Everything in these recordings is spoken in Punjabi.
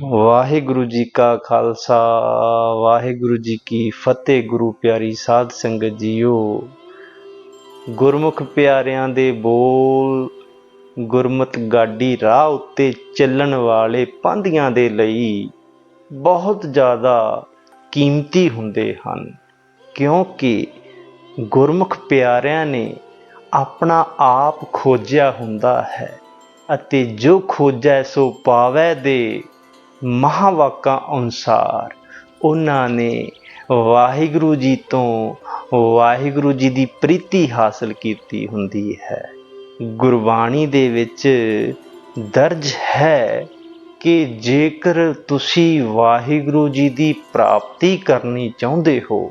ਵਾਹਿਗੁਰੂ ਜੀ ਕਾ ਖਾਲਸਾ, ਵਾਹਿਗੁਰੂ ਜੀ ਕੀ ਫਤਿਹ, ਗੁਰੂ ਪਿਆਰੀ ਸਾਧ ਸੰਗਤ ਜੀਓ। ਗੁਰਮੁਖ ਪਿਆਰਿਆਂ ਦੇ ਬੋਲ ਗੁਰਮਤ ਗਾਡੀ ਰਾਹ ਉੱਤੇ ਚੱਲਣ ਵਾਲੇ ਪਾਂਧੀਆਂ ਦੇ ਲਈ ਬਹੁਤ ਜ਼ਿਆਦਾ ਕੀਮਤੀ ਹੁੰਦੇ ਹਨ, ਕਿਉਂਕਿ ਗੁਰਮੁਖ ਪਿਆਰਿਆਂ ਨੇ ਆਪਣਾ ਆਪ ਖੋਜਿਆ ਹੁੰਦਾ ਹੈ ਅਤੇ ਜੋ ਖੋਜੈ ਸੋ ਪਾਵੈ ਦੇ। ਮਹਾਵਾਕਾਂ ਅਨੁਸਾਰ ਉਹਨਾਂ ਨੇ ਵਾਹਿਗੁਰੂ ਜੀ ਤੋਂ ਵਾਹਿਗੁਰੂ ਜੀ ਦੀ ਪ੍ਰੀਤੀ ਹਾਸਲ ਕੀਤੀ ਹੁੰਦੀ ਹੈ। ਗੁਰਬਾਣੀ ਦੇ ਵਿੱਚ ਦਰਜ ਹੈ ਕਿ ਜੇਕਰ ਤੁਸੀਂ ਵਾਹਿਗੁਰੂ ਜੀ ਦੀ ਪ੍ਰਾਪਤੀ ਕਰਨੀ ਚਾਹੁੰਦੇ ਹੋ,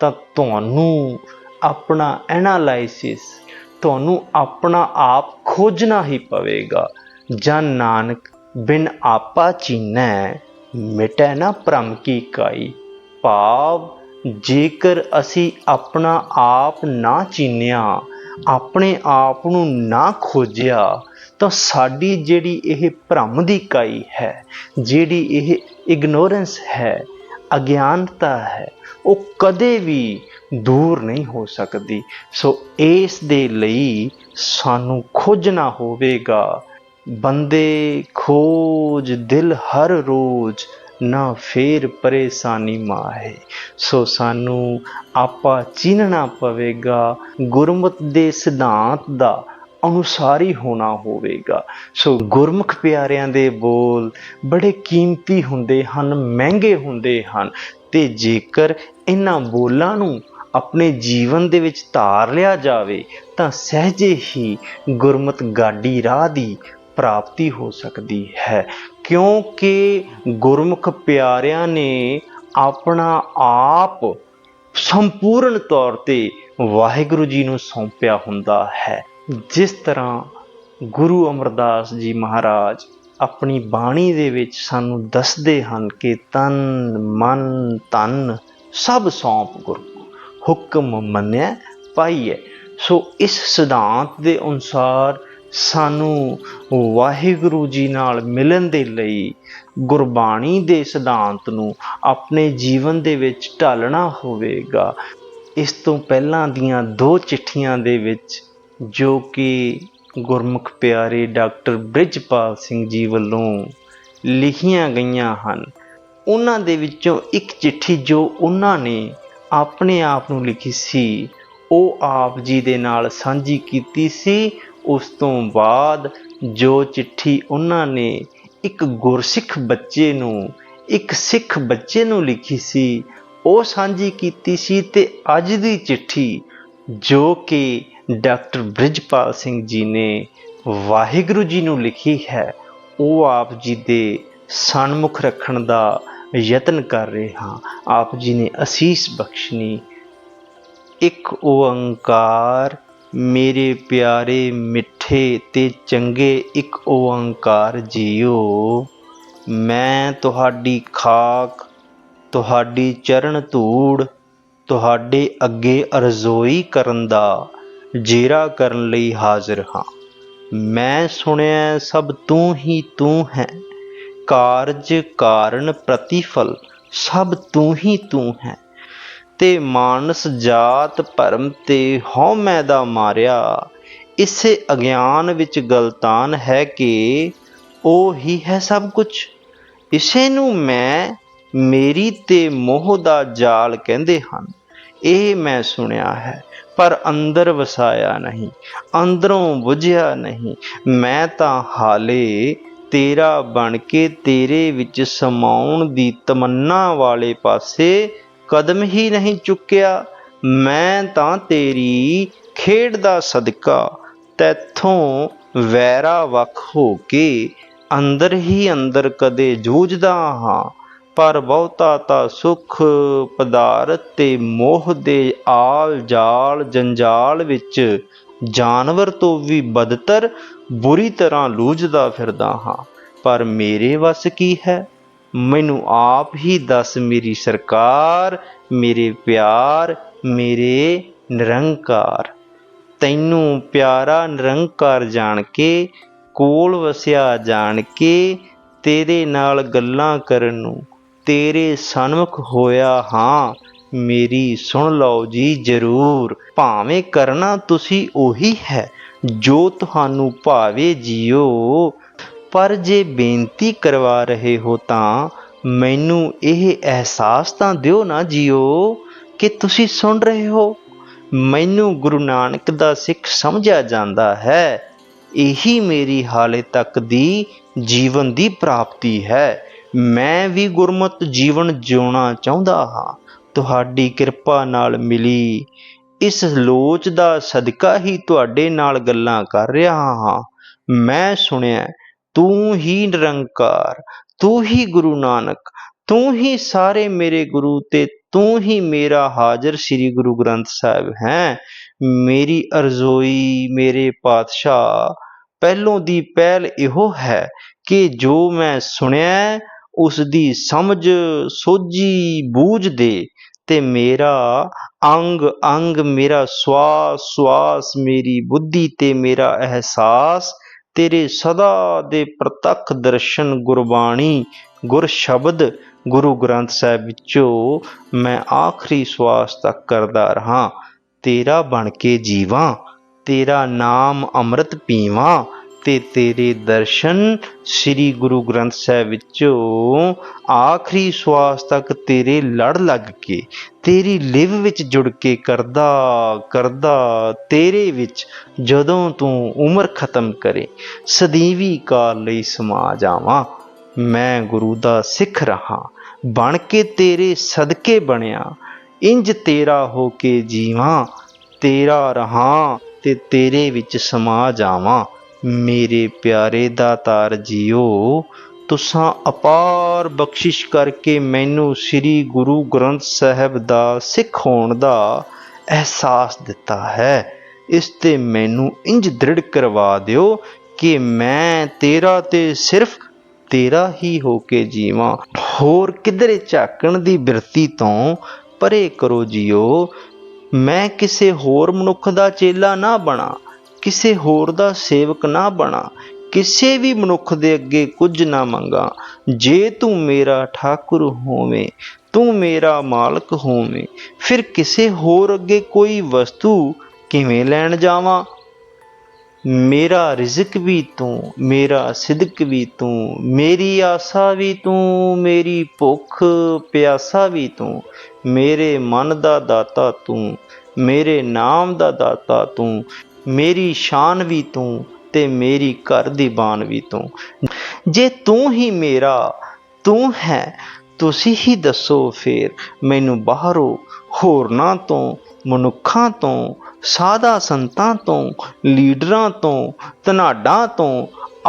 ਤਾਂ ਤੁਹਾਨੂੰ ਆਪਣਾ ਐਨਾਲਾਈਸਿਸ, ਤੁਹਾਨੂੰ ਆਪਣਾ ਆਪ ਖੋਜਣਾ ਹੀ ਪਵੇਗਾ। ਜਾਂ ਨਾਨਕ ਬਿਨ ਆਪਾ ਚੀਨੈ, ਮਿਟੈ ਨਾ ਭ੍ਰਮ ਕੀ ਕਾਈ। ਭਾਵ, ਜੇਕਰ ਅਸੀਂ ਆਪਣਾ ਆਪ ਨਾ ਚੀਨਿਆ, ਆਪਣੇ ਆਪ ਨੂੰ ਨਾ ਖੋਜਿਆ, ਤਾਂ ਸਾਡੀ ਜਿਹੜੀ ਇਹ ਭ੍ਰਮ ਦੀ ਕਾਈ ਹੈ, ਜਿਹੜੀ ਇਹ ਇਗਨੋਰੈਂਸ ਹੈ, ਅਗਿਆਨਤਾ ਹੈ, ਉਹ ਕਦੇ ਵੀ ਦੂਰ ਨਹੀਂ ਹੋ ਸਕਦੀ। ਸੋ ਇਸ ਦੇ ਲਈ ਸਾਨੂੰ ਖੋਜਣਾ ਹੋਵੇਗਾ ਬੰਦੇ ਖੋਜ ਦਿਲ ਹਰ ਰੋਜ਼, ਨਾ ਫੇਰ ਪਰੇਸ਼ਾਨੀ ਮਾਹੇ। ਸੋ ਸਾਨੂੰ ਆਪਾ ਚੀਨਣਾ ਪਵੇਗਾ, ਗੁਰਮਤ ਦੇ ਸਿਧਾਂਤ ਦਾ ਅਨੁਸਾਰੀ ਹੋਣਾ ਹੋਵੇਗਾ। ਸੋ ਗੁਰਮੁਖ ਪਿਆਰਿਆਂ ਦੇ ਬੋਲ ਬੜੇ ਕੀਮਤੀ ਹੁੰਦੇ ਹਨ, ਮਹਿੰਗੇ ਹੁੰਦੇ ਹਨ। ਤੇ ਜੇਕਰ ਇਹਨਾਂ ਬੋਲਾਂ ਨੂੰ ਆਪਣੇ ਜੀਵਨ ਦੇ ਵਿੱਚ ਧਾਰ ਲਿਆ ਜਾਵੇ, ਤਾਂ ਸਹਿਜੇ ਹੀ ਗੁਰਮਤ ਗਾਡੀ ਰਾਹ ਦੀ ਪ੍ਰਾਪਤੀ ਹੋ ਸਕਦੀ ਹੈ। ਕਿਉਂਕਿ ਗੁਰਮੁਖ ਪਿਆਰਿਆਂ ਨੇ ਆਪਣਾ ਆਪ ਸੰਪੂਰਨ ਤੌਰ ਤੇ ਵਾਹਿਗੁਰੂ ਜੀ ਨੂੰ ਸੌਂਪਿਆ ਹੁੰਦਾ ਹੈ। ਜਿਸ ਤਰ੍ਹਾਂ ਗੁਰੂ ਅਮਰਦਾਸ ਜੀ ਮਹਾਰਾਜ ਆਪਣੀ ਬਾਣੀ ਦੇ ਵਿੱਚ ਸਾਨੂੰ ਦੱਸਦੇ ਹਨ ਕਿ ਤਨ, ਮਨ ਤਨ ਸਭ ਸੌਂਪ ਗੁਰ ਹੁਕਮ ਮੰਨਿਆ ਪਾਈਏ ਸੋ ਇਸ ਸਿਧਾਂਤ ਦੇ ਅਨੁਸਾਰ ਸਾਨੂੰ ਵਾਹਿਗੁਰੂ ਜੀ ਨਾਲ ਮਿਲਣ ਦੇ ਲਈ ਗੁਰਬਾਣੀ ਦੇ ਸਿਧਾਂਤ ਨੂੰ ਆਪਣੇ ਜੀਵਨ ਦੇ ਵਿੱਚ ਢਾਲਣਾ ਹੋਵੇਗਾ। ਇਸ ਤੋਂ ਪਹਿਲਾਂ ਦੀਆਂ ਦੋ ਚਿੱਠੀਆਂ ਦੇ ਵਿੱਚ ਜੋ ਕਿ ਗੁਰਮੁਖ ਪਿਆਰੇ ਡਾਕਟਰ ਬ੍ਰਿਜਪਾਲ ਸਿੰਘ ਜੀ ਵੱਲੋਂ ਲਿਖੀਆਂ ਗਈਆਂ ਹਨ, ਉਹਨਾਂ ਦੇ ਵਿੱਚੋਂ ਇੱਕ ਚਿੱਠੀ ਜੋ ਉਹਨਾਂ ਨੇ ਆਪਣੇ ਆਪ ਨੂੰ ਲਿਖੀ ਸੀ, ਉਹ ਆਪ ਜੀ ਦੇ ਨਾਲ ਸਾਂਝੀ ਕੀਤੀ ਸੀ। ਉਸ ਤੋਂ ਬਾਅਦ ਜੋ ਚਿੱਠੀ ਉਹਨਾਂ ਨੇ ਇੱਕ ਗੁਰਸਿੱਖ ਬੱਚੇ ਨੂੰ, ਇੱਕ ਸਿੱਖ ਬੱਚੇ ਨੂੰ ਲਿਖੀ ਸੀ, ਉਹ ਸਾਂਝੀ ਕੀਤੀ ਸੀ ਤੇ ਅੱਜ ਦੀ ਚਿੱਠੀ ਜੋ ਕਿ ਡਾਕਟਰ ਬ੍ਰਿਜਪਾਲ ਸਿੰਘ ਜੀ ਨੇ ਵਾਹਿਗੁਰੂ ਜੀ ਨੂੰ ਲਿਖੀ ਹੈ, ਉਹ ਆਪ ਜੀ ਦੇ ਸਨਮੁਖ ਰੱਖਣ ਦਾ ਯਤਨ ਕਰ ਰਹੇ ਹਾਂ। ਆਪ ਜੀ ਨੇ ਅਸੀਸ ਬਖਸ਼ਣੀ, ਇੱਕ ਓੰਕਾਰ ਮੇਰੇ ਪਿਆਰੇ, ਮਿੱਠੇ ਤੇ ਚੰਗੇ ਇੱਕ ਓੰਕਾਰ ਜੀਓ। ਮੈਂ ਤੁਹਾਡੀ ਖਾਕ, ਤੁਹਾਡੀ ਚਰਨ ਧੂੜ, ਤੁਹਾਡੇ ਅੱਗੇ ਅਰਜ਼ੋਈ ਕਰਨ ਦਾ ਜੇਰਾ ਕਰਨ ਲਈ ਹਾਜ਼ਰ ਹਾਂ। ਮੈਂ ਸੁਣਿਆ ਸਭ ਤੂੰ ਹੀ ਤੂੰ ਹੈ। ਕਾਰਜ ਕਾਰਨ ਪ੍ਰਤੀਫਲ ਸਭ ਤੂੰ ਹੀ ਤੂੰ ਹੈ। ਤੇ ਮਾਨਸ ਜਾਤ ਭਰਮ ਤੇ ਹਉਮੈ ਦਾ ਮਾਰਿਆ। ਇਸੇ ਅਗਿਆਨ ਵਿੱਚ ਗਲਤਾਨ ਹੈ ਕਿ ਉਹ ਹੀ ਹੈ ਸਭ ਕੁਝ ਇਸੇ ਨੂੰ ਮੈਂ ਮੇਰੀ ਤੇ ਮੋਹ ਦਾ ਜਾਲ ਕਹਿੰਦੇ ਹਨ। ਇਹ ਮੈਂ ਸੁਣਿਆ ਹੈ, ਪਰ ਅੰਦਰ ਵਸਾਇਆ ਨਹੀਂ, ਅੰਦਰੋਂ ਬੁਝਿਆ ਨਹੀਂ। ਮੈਂ ਤਾਂ ਹਾਲੇ ਤੇਰਾ ਬਣ ਕੇ ਤੇਰੇ ਵਿੱਚ ਸਮਾਉਣ ਦੀ ਤਮੰਨਾ ਵਾਲੇ ਪਾਸੇ ਕਦਮ ਹੀ ਨਹੀਂ ਚੁੱਕਿਆ, ਮੈਂ ਤਾਂ ਤੇਰੀ ਖੇਡ ਦਾ ਸਦਕਾ ਤੈਥੋਂ ਵੈਰਾ ਵੱਖ ਹੋ ਕੇ ਅੰਦਰ ਹੀ ਅੰਦਰ ਕਦੇ ਜੂਝਦਾ ਹਾਂ, ਪਰ ਬਹੁਤਾ ਤਾਂ ਸੁਖ ਪਦਾਰਥ ਤੇ ਮੋਹ ਦੇ ਆਲ ਜਾਲ ਜੰਜਾਲ ਵਿੱਚ ਜਾਨਵਰ ਤੋਂ ਵੀ ਬਦਤਰ ਬੁਰੀ ਤਰ੍ਹਾਂ ਲੂਝਦਾ ਫਿਰਦਾ ਹਾਂ, ਪਰ ਮੇਰੇ ਵੱਸ ਕੀ ਹੈ? ਮੈਨੂੰ ਆਪ ਹੀ ਦੱਸ ਮੇਰੀ ਸਰਕਾਰ, ਮੇਰੇ ਪਿਆਰ, ਮੇਰੇ ਨਿਰੰਕਾਰ। ਤੈਨੂੰ ਪਿਆਰਾ ਨਿਰੰਕਾਰ ਜਾਣ ਕੇ, ਕੋਲ ਵਸਿਆ ਜਾਣ ਕੇ, ਤੇਰੇ ਨਾਲ ਗੱਲਾਂ ਕਰਨ ਨੂੰ, ਤੇਰੇ ਸਨਮੁਖ ਹੋਇਆ ਹਾਂ, ਮੇਰੀ ਸੁਣ ਲਓ ਜੀ ਜ਼ਰੂਰ। ਭਾਵੇਂ ਕਰਨਾ ਤੁਸੀਂ ਉਹੀ ਹੈ, ਜੋ ਤੁਹਾਨੂੰ ਭਾਵੇ ਜੀਓ ਪਰ ਜੇ ਬੇਨਤੀ ਕਰਵਾ ਰਹੇ ਹੋ ਤਾਂ ਮੈਨੂੰ ਇਹ ਅਹਿਸਾਸ ਤਾਂ ਦਿਓ ਨਾ ਜੀਓ ਕਿ ਤੁਸੀਂ ਸੁਣ ਰਹੇ ਹੋ। ਮੈਨੂੰ ਗੁਰੂ ਨਾਨਕ ਦਾ ਸਿੱਖ ਸਮਝਿਆ ਜਾਂਦਾ ਹੈ। ਇਹੀ ਮੇਰੀ ਹਾਲੇ ਤੱਕ ਦੀ ਜੀਵਨ ਦੀ ਪ੍ਰਾਪਤੀ ਹੈ। ਮੈਂ ਵੀ ਗੁਰਮਤ ਜੀਵਨ ਜਿਉਣਾ ਚਾਹੁੰਦਾ ਹਾਂ। ਤੁਹਾਡੀ ਕਿਰਪਾ ਨਾਲ ਮਿਲੀ। ਇਸ ਲੋਚ ਦਾ ਸਦਕਾ ਹੀ ਤੁਹਾਡੇ ਨਾਲ ਗੱਲਾਂ ਕਰ ਰਿਹਾ ਹਾਂ। ਮੈਂ ਸੁਣਿਆ ਤੂੰ ਹੀ ਨਿਰੰਕਾਰ, ਤੂੰ ਹੀ ਗੁਰੂ ਨਾਨਕ, ਤੂੰ ਹੀ ਸਾਰੇ ਮੇਰੇ ਗੁਰੂ ਤੇ ਤੂੰ ਹੀ ਮੇਰਾ ਹਾਜ਼ਰ ਸ੍ਰੀ ਗੁਰੂ ਗ੍ਰੰਥ ਸਾਹਿਬ ਹੈ। ਮੇਰੀ ਅਰਜ਼ੋਈ ਮੇਰੇ ਪਾਤਸ਼ਾਹ, ਪਹਿਲੋਂ ਦੀ ਪਹਿਲ ਇਹੋ ਹੈ ਕਿ ਜੋ ਮੈਂ ਸੁਣਿਆ ਉਸ ਦੀ ਸਮਝ ਸੋਝੀ ਬੂਝ ਦੇ ਤੇ ਮੇਰਾ ਅੰਗ ਅੰਗ ਮੇਰਾ ਸਵਾਸ ਸਵਾਸ ਮੇਰੀ ਬੁੱਧੀ ਤੇ ਮੇਰਾ ਅਹਿਸਾਸ ਤੇਰੇ ਸਦਾ ਦੇ ਪ੍ਰਤੱਖ ਦਰਸ਼ਨ ਗੁਰਬਾਣੀ ਗੁਰ ਸ਼ਬਦ ਗੁਰੂ ਗ੍ਰੰਥ ਸਾਹਿਬ ਵਿੱਚੋਂ ਮੈਂ ਆਖਰੀ ਸਵਾਸ ਤੱਕ ਕਰਦਾ ਰਹਾ। ਤੇਰਾ ਬਣ ਕੇ ਜੀਵਾਂ, ਤੇਰਾ ਨਾਮ ਅੰਮ੍ਰਿਤ ਪੀਵਾਂ ਤੇ ਤੇਰੇ ਦਰਸ਼ਨ ਸ੍ਰੀ ਗੁਰੂ ਗ੍ਰੰਥ ਸਾਹਿਬ ਵਿੱਚੋਂ ਆਖਰੀ ਸਵਾਸ ਤੱਕ ਤੇਰੇ ਲੜ ਲੱਗ ਕੇ, ਤੇਰੀ ਲਿਵ ਵਿੱਚ ਜੁੜ ਕੇ ਕਰਦਾ ਕਰਦਾ, ਤੇਰੇ ਵਿੱਚ ਜਦੋਂ ਤੂੰ ਉਮਰ ਖਤਮ ਕਰੇ, ਸਦੀਵੀ ਕਾਲ ਲਈ ਸਮਾ ਜਾਵਾਂ। ਮੈਂ ਗੁਰੂ ਦਾ ਸਿੱਖ ਰਹਾ, ਬਣ ਕੇ ਤੇਰੇ ਸਦਕੇ ਬਣਿਆ, ਇੰਜ ਤੇਰਾ ਹੋ ਕੇ ਜੀਵਾਂ, ਤੇਰਾ ਰਹਾ ਤੇ ਤੇਰੇ ਵਿੱਚ ਸਮਾ ਜਾਵਾਂ। ਮੇਰੇ ਪਿਆਰੇ ਦਾਤਾਰ ਜੀਓ, ਤੁਸਾਂ ਅਪਾਰ ਬਖਸ਼ਿਸ਼ ਕਰਕੇ ਮੈਨੂੰ ਸ੍ਰੀ ਗੁਰੂ ਗ੍ਰੰਥ ਸਾਹਿਬ ਦਾ ਸਿੱਖ ਹੋਣ ਦਾ ਅਹਿਸਾਸ ਦਿੱਤਾ ਹੈ। ਇਸ ਤੇ ਮੈਨੂੰ ਇੰਜ ਦ੍ਰਿੜ ਕਰਵਾ ਦਿਓ ਕਿ ਮੈਂ ਤੇਰਾ ਤੇ ਸਿਰਫ ਤੇਰਾ ਹੀ ਹੋ ਕੇ ਜੀਵਾਂ। ਹੋਰ ਕਿਧਰੇ ਝਾਕਣ ਦੀ ਬਿਰਤੀ ਤੋਂ ਪਰੇ ਕਰੋ ਜੀਓ। ਮੈਂ ਕਿਸੇ ਹੋਰ ਮਨੁੱਖ ਦਾ ਚੇਲਾ ਨਾ ਬਣਾ। ਕਿਸੇ ਹੋਰ ਦਾ ਸੇਵਕ ਨਾ ਬਣਾ, ਕਿਸੇ ਵੀ ਮਨੁੱਖ ਦੇ ਅੱਗੇ ਕੁਝ ਨਾ ਮੰਗਾ, ਜੇ ਤੂੰ ਮੇਰਾ ਠਾਕੁਰ ਹੋਵੇਂ, ਤੂੰ ਮੇਰਾ ਮਾਲਕ ਹੋਵੇਂ, ਫਿਰ ਕਿਸੇ ਹੋਰ ਅੱਗੇ ਕੋਈ ਵਸਤੂ ਕਿਵੇਂ ਲੈਣ ਜਾਵਾਂ? ਮੇਰਾ ਰਿਜ਼ਕ ਵੀ ਤੂੰ, ਮੇਰਾ ਸਿਦਕ ਵੀ ਤੂੰ, ਮੇਰੀ ਆਸਾ ਵੀ ਤੂੰ, ਮੇਰੀ ਭੁੱਖ ਪਿਆਸਾ ਵੀ ਤੂੰ, ਮੇਰੇ ਮਨ ਦਾ ਦਾਤਾ ਤੂੰ, ਮੇਰੇ ਨਾਮ ਦਾ ਦਾਤਾ ਤੂੰ ਮੇਰੀ ਸ਼ਾਨ ਵੀ ਤੂੰ ਤੇ ਮੇਰੀ ਘਰ ਦੀ ਬਾਨ ਵੀ ਤੂੰ। ਜੇ ਤੂੰ ਹੀ ਮੇਰਾ, ਤੂੰ ਹੈ, ਤੁਸੀਂ ਹੀ ਦੱਸੋ ਫੇਰ, ਮੈਨੂੰ ਬਾਹਰੋਂ ਹੋਰਨਾਂ ਤੋਂ, ਮਨੁੱਖਾਂ ਤੋਂ, ਸਾਦਾ ਸੰਤਾਂ ਤੋਂ, ਲੀਡਰਾਂ ਤੋਂ ਧਨਾਡਾਂ ਤੋਂ,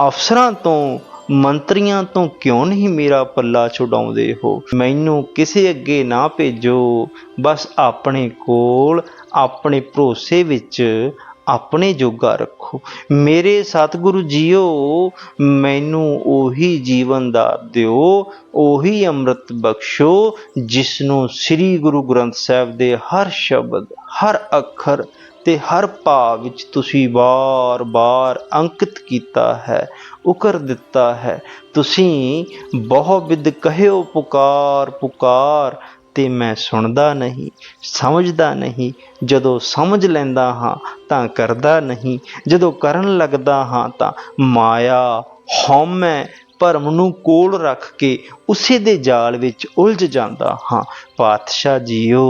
ਅਫਸਰਾਂ ਤੋਂ, ਮੰਤਰੀਆਂ ਤੋਂ ਕਿਉਂ ਨਹੀਂ ਮੇਰਾ ਪੱਲਾ ਛੁਡਾਉਂਦੇ ਹੋ? ਮੈਨੂੰ ਕਿਸੇ ਅੱਗੇ ਨਾ ਭੇਜੋ, ਬਸ ਆਪਣੇ ਕੋਲ, ਆਪਣੇ ਭਰੋਸੇ ਵਿੱਚ ਆਪਣੇ ਜੋਗਾ ਰੱਖੋ। ਮੇਰੇ ਸਤਿਗੁਰੂ ਜੀਓ, ਮੈਨੂੰ ਉਹੀ ਜੀਵਨ ਦਾ ਦਿਓ, ਉਹੀ ਅੰਮ੍ਰਿਤ ਬਖਸ਼ੋ ਜਿਸ ਨੂੰ ਸ੍ਰੀ ਗੁਰੂ ਗ੍ਰੰਥ ਸਾਹਿਬ ਦੇ ਹਰ ਸ਼ਬਦ, ਹਰ ਅੱਖਰ ਤੇ ਹਰ ਭਾਵ ਵਿੱਚ ਤੁਸੀਂ ਬਾਰ-ਬਾਰ ਅੰਕਿਤ ਕੀਤਾ ਹੈ, ਉਕਰ ਦਿੱਤਾ ਹੈ। ਤੁਸੀਂ ਬਹੁ ਵਿਦ ਕਹਿਓ ਪੁਕਾਰ ਪੁਕਾਰ ਤੇ ਮੈਂ ਸੁਣਦਾ ਨਹੀਂ, ਸਮਝਦਾ ਨਹੀਂ। ਜਦੋਂ ਸਮਝ ਲੈਂਦਾ ਹਾਂ ਤਾਂ ਕਰਦਾ ਨਹੀਂ। ਜਦੋਂ ਕਰਨ ਲੱਗਦਾ ਹਾਂ ਤਾਂ ਮਾਇਆ ਹਉਮੈ ਭਰਮ ਨੂੰ ਕੋਲ ਰੱਖ ਕੇ ਉਸੇ ਦੇ ਜਾਲ ਵਿੱਚ ਉਲਝ ਜਾਂਦਾ ਹਾਂ। ਪਾਤਸ਼ਾਹ ਜੀਓ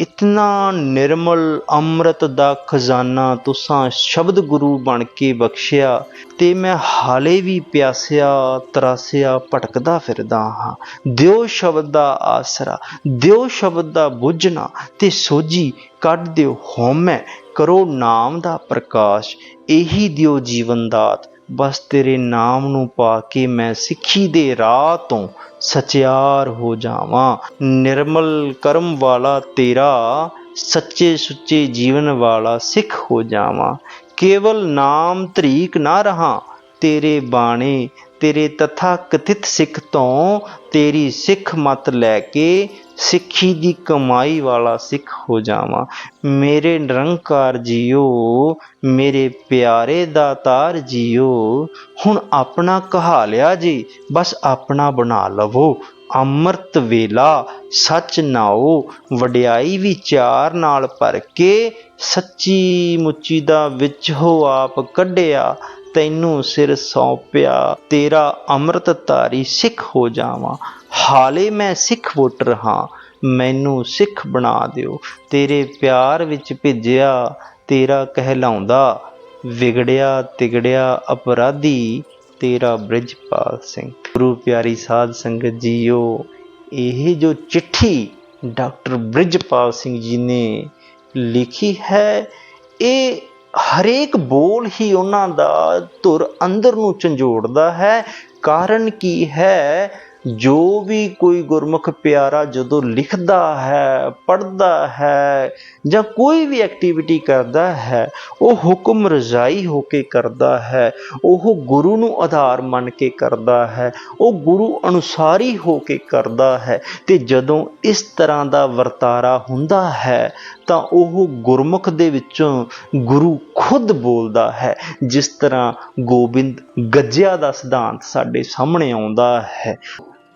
ਇਤਨਾ ਨਿਰਮਲ ਅੰਮ੍ਰਿਤ ਦਾ ਖਜ਼ਾਨਾ ਤੁਸਾਂ ਸ਼ਬਦ ਗੁਰੂ ਬਣ ਕੇ ਬਖਸ਼ਿਆ ਤੇ ਮੈਂ ਹਾਲੇ ਵੀ ਪਿਆਸਿਆ, ਤਰਾਸਿਆ, ਭਟਕਦਾ ਫਿਰਦਾ ਹਾਂ। ਦਿਓ ਸ਼ਬਦ ਦਾ ਆਸਰਾ, ਦਿਓ ਸ਼ਬਦ ਦਾ ਬੁੱਝਣਾ ਤੇ ਸੋਝੀ ਕੱਢ ਦਿਓ ਹਉਮੈ, ਕਰੋ ਨਾਮ ਦਾ ਪ੍ਰਕਾਸ਼, ਇਹੀ ਦਿਓ ਜੀਵਨ ਦਾਤ। ਬਸ ਤੇਰੇ ਨਾਮ ਨੂੰ ਪਾ ਕੇ ਮੈਂ ਸਿੱਖੀ ਦੇ ਰਾਹ ਤੋਂ ਸਚਿਆਰ ਹੋ ਜਾਵਾਂ। ਨਿਰਮਲ ਕਰਮ ਵਾਲਾ ਤੇਰਾ, ਸੱਚੇ ਸੁੱਚੇ ਜੀਵਨ ਵਾਲਾ ਸਿੱਖ ਹੋ ਜਾਵਾਂ। ਕੇਵਲ ਨਾਮ ਧਰੀਕ ਨਾ ਰਹਾ, ਤੇਰੇ ਬਾਣੇ, ਤੇਰੇ ਤਥਾ ਕਥਿਤ ਸਿੱਖ ਤੋਂ ਤੇਰੀ ਸਿੱਖ ਮਤ ਲੈ ਕੇ ਸਿੱਖੀ ਦੀ ਕਮਾਈ ਵਾਲਾ ਸਿੱਖ ਹੋ ਜਾਵਾਂ। ਮੇਰੇ ਨਿਰੰਕਾਰ ਜੀਓ, ਮੇਰੇ ਪਿਆਰੇ ਦਾਤਾਰ ਜੀਓ, ਹੁਣ ਆਪਣਾ ਕਹਾ ਲਿਆ ਜੀ, ਬਸ ਆਪਣਾ ਬਣਾ ਲਵੋ। ਅੰਮ੍ਰਿਤ ਵੇਲਾ, ਸੱਚ ਨਾਓ, ਵਡਿਆਈ ਵਿਚਾਰ ਨਾਲ ਭਰ ਕੇ, ਸੱਚੀ ਮੁੱਚੀ ਦਾ ਵਿੱਚ ਹੋ ਆਪ ਕੱਢਿਆ। ਤੈਨੂੰ ਸਿਰ ਸੌਂਪਿਆ, ਤੇਰਾ ਅੰਮ੍ਰਿਤ ਧਾਰੀ ਸਿੱਖ ਹੋ ਜਾਵਾਂ। ਹਾਲੇ ਮੈਂ ਸਿੱਖ ਵੋਟਰ ਹਾਂ, ਮੈਨੂੰ ਸਿੱਖ ਬਣਾ ਦਿਓ। ਤੇਰੇ ਪਿਆਰ ਵਿੱਚ ਭਿੱਜਿਆ, ਤੇਰਾ ਕਹਿਲਾਉਂਦਾ। ਵਿਗੜਿਆ, ਤਿਗੜਿਆ ਅਪਰਾਧੀ, ਤੇਰਾ ਬ੍ਰਿਜਪਾਲ ਸਿੰਘ। ਗੁਰੂ ਪਿਆਰੀ ਸਾਧ ਸੰਗਤ ਜੀਓ, ਇਹ ਜੋ ਚਿੱਠੀ ਡਾਕਟਰ ਬ੍ਰਿਜਪਾਲ ਸਿੰਘ ਜੀ ਨੇ ਲਿਖੀ ਹੈ, ਇਹ ਹਰੇਕ ਬੋਲ ਹੀ ਉਹਨਾਂ ਦਾ ਧੁਰ ਅੰਦਰ ਨੂੰ ਝੰਜੋੜਦਾ ਹੈ। ਕਾਰਨ ਕੀ ਹੈ? ਜੋ ਵੀ ਕੋਈ ਗੁਰਮੁਖ ਪਿਆਰਾ ਜਦੋਂ ਲਿਖਦਾ ਹੈ, ਪੜ੍ਹਦਾ ਹੈ ਜਾਂ ਕੋਈ ਵੀ ਐਕਟੀਵਿਟੀ ਕਰਦਾ ਹੈ, ਉਹ ਹੁਕਮ ਰਜ਼ਾਈ ਹੋ ਕੇ ਕਰਦਾ ਹੈ, ਉਹ ਗੁਰੂ ਨੂੰ ਆਧਾਰ ਮੰਨ ਕੇ ਕਰਦਾ ਹੈ, ਉਹ ਗੁਰੂ ਅਨੁਸਾਰੀ ਹੋ ਕੇ ਕਰਦਾ ਹੈ ਤੇ ਜਦੋਂ ਇਸ ਤਰ੍ਹਾਂ ਦਾ ਵਰਤਾਰਾ ਹੁੰਦਾ ਹੈ, ਤਾਂ ਉਹ ਗੁਰਮੁਖ ਦੇ ਵਿੱਚੋਂ ਗੁਰੂ ਖੁਦ ਬੋਲਦਾ ਹੈ, ਜਿਸ ਤਰ੍ਹਾਂ ਗੋਬਿੰਦ ਗੱਜਿਆ ਦਾ ਸਿਧਾਂਤ ਸਾਡੇ ਸਾਹਮਣੇ ਆਉਂਦਾ ਹੈ।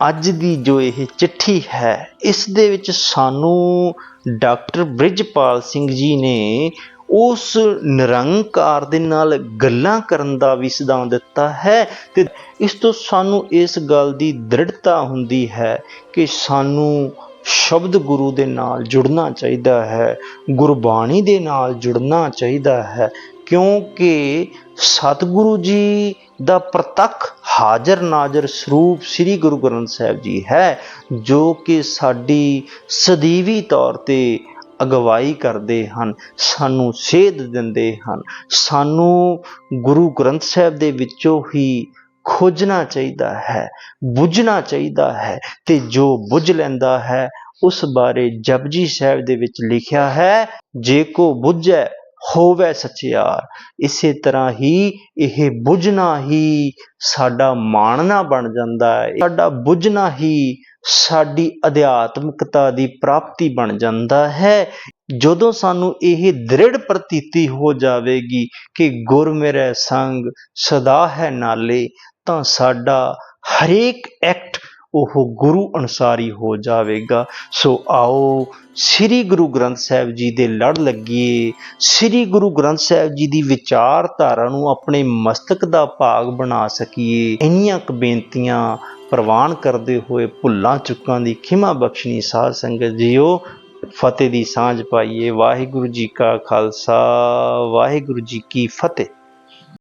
ਅੱਜ ਦੀ ਜੋ ਇਹ ਚਿੱਠੀ ਹੈ, ਇਸ ਦੇ ਵਿੱਚ ਸਾਨੂੰ ਡਾਕਟਰ ਬ੍ਰਿਜਪਾਲ ਸਿੰਘ ਜੀ ਨੇ ਉਸ ਨਿਰੰਕਾਰ ਦੇ ਨਾਲ ਗੱਲਾਂ ਕਰਨ ਦਾ ਵੀ ਸਿਧਾਂਤ ਦਿੱਤਾ ਹੈ ਤੇ ਇਸ ਤੋਂ ਸਾਨੂੰ ਇਸ ਗੱਲ ਦੀ ਦ੍ਰਿੜਤਾ ਹੁੰਦੀ ਹੈ ਕਿ ਸਾਨੂੰ ਸ਼ਬਦ ਗੁਰੂ ਦੇ ਨਾਲ ਜੁੜਨਾ ਚਾਹੀਦਾ ਹੈ, ਗੁਰਬਾਣੀ ਦੇ ਨਾਲ ਜੁੜਨਾ ਚਾਹੀਦਾ ਹੈ ਕਿਉਂਕਿ ਸਤਿਗੁਰੂ ਜੀ ਦਾ ਪ੍ਰਤੱਖ ਹਾਜ਼ਰ ਨਾਜ਼ਰ ਸਰੂਪ ਸ੍ਰੀ ਗੁਰੂ ਗ੍ਰੰਥ ਸਾਹਿਬ ਜੀ ਹੈ, ਜੋ ਕਿ ਸਾਡੀ ਸਦੀਵੀ ਤੌਰ ਤੇ ਅਗਵਾਈ ਕਰਦੇ ਹਨ, ਸਾਨੂੰ ਸੇਧ ਦਿੰਦੇ ਹਨ। ਸਾਨੂੰ ਗੁਰੂ ਗ੍ਰੰਥ ਸਾਹਿਬ ਦੇ ਵਿੱਚੋਂ ਹੀ ਖੋਜਣਾ ਚਾਹੀਦਾ ਹੈ, ਬੁੱਝਣਾ ਚਾਹੀਦਾ ਹੈ ਤੇ ਜੋ ਬੁੱਝ ਲੈਂਦਾ ਹੈ, ਉਸ ਬਾਰੇ ਜਪਜੀ ਸਾਹਿਬ ਦੇ ਵਿੱਚ ਲਿਖਿਆ ਹੈ, ਜੇ ਕੋ ਬੁੱਝੈ ਹੋਵੇ ਸਚਿਆਰ ਇਸੇ ਤਰ੍ਹਾਂ ਹੀ ਇਹ ਬੁੱਝਣਾ ਹੀ ਸਾਡਾ ਮਾਣਨਾ ਬਣ ਜਾਂਦਾ ਹੈ। ਸਾਡਾ ਬੁੱਝਣਾ ਹੀ ਸਾਡੀ ਅਧਿਆਤਮਿਕਤਾ ਦੀ ਪ੍ਰਾਪਤੀ ਬਣ ਜਾਂਦਾ ਹੈ। ਜਦੋਂ ਸਾਨੂੰ ਇਹ ਦ੍ਰਿੜ ਪ੍ਰਤੀਤੀ ਹੋ ਜਾਵੇਗੀ ਕਿ ਗੁਰ ਮੇਰੇ ਸੰਗ ਸਦਾ ਹੈ ਨਾਲੇ, ਤਾਂ ਸਾਡਾ ਹਰੇਕ ਐਕਟ ਉਹ ਗੁਰੂ ਅਨੁਸਾਰੀ ਹੋ ਜਾਵੇਗਾ। ਸੋ ਆਓ ਸ੍ਰੀ ਗੁਰੂ ਗ੍ਰੰਥ ਸਾਹਿਬ ਜੀ ਦੇ ਲੜ ਲੱਗੀਏ। ਸ੍ਰੀ ਗੁਰੂ ਗ੍ਰੰਥ ਸਾਹਿਬ ਜੀ ਦੀ ਵਿਚਾਰਧਾਰਾ ਨੂੰ ਆਪਣੇ ਮਸਤਕ ਦਾ ਭਾਗ ਬਣਾ ਸਕੀਏ। ਇੰਨੀਆਂ ਕੁ ਬੇਨਤੀਆਂ ਪ੍ਰਵਾਨ ਕਰਦੇ ਹੋਏ ਭੁੱਲਾਂ ਚੁੱਕਾਂ ਦੀ ਖਿਮਾ ਬਖਸ਼ਣੀ ਸਾਧ ਸੰਗਤ ਜੀਓ। ਫਤਿਹ ਦੀ ਸਾਂਝ ਪਾਈਏ। ਵਾਹਿਗੁਰੂ ਜੀ ਕਾ ਖਾਲਸਾ। ਵਾਹਿਗੁਰੂ ਜੀ ਕੀ ਫਤਿਹ।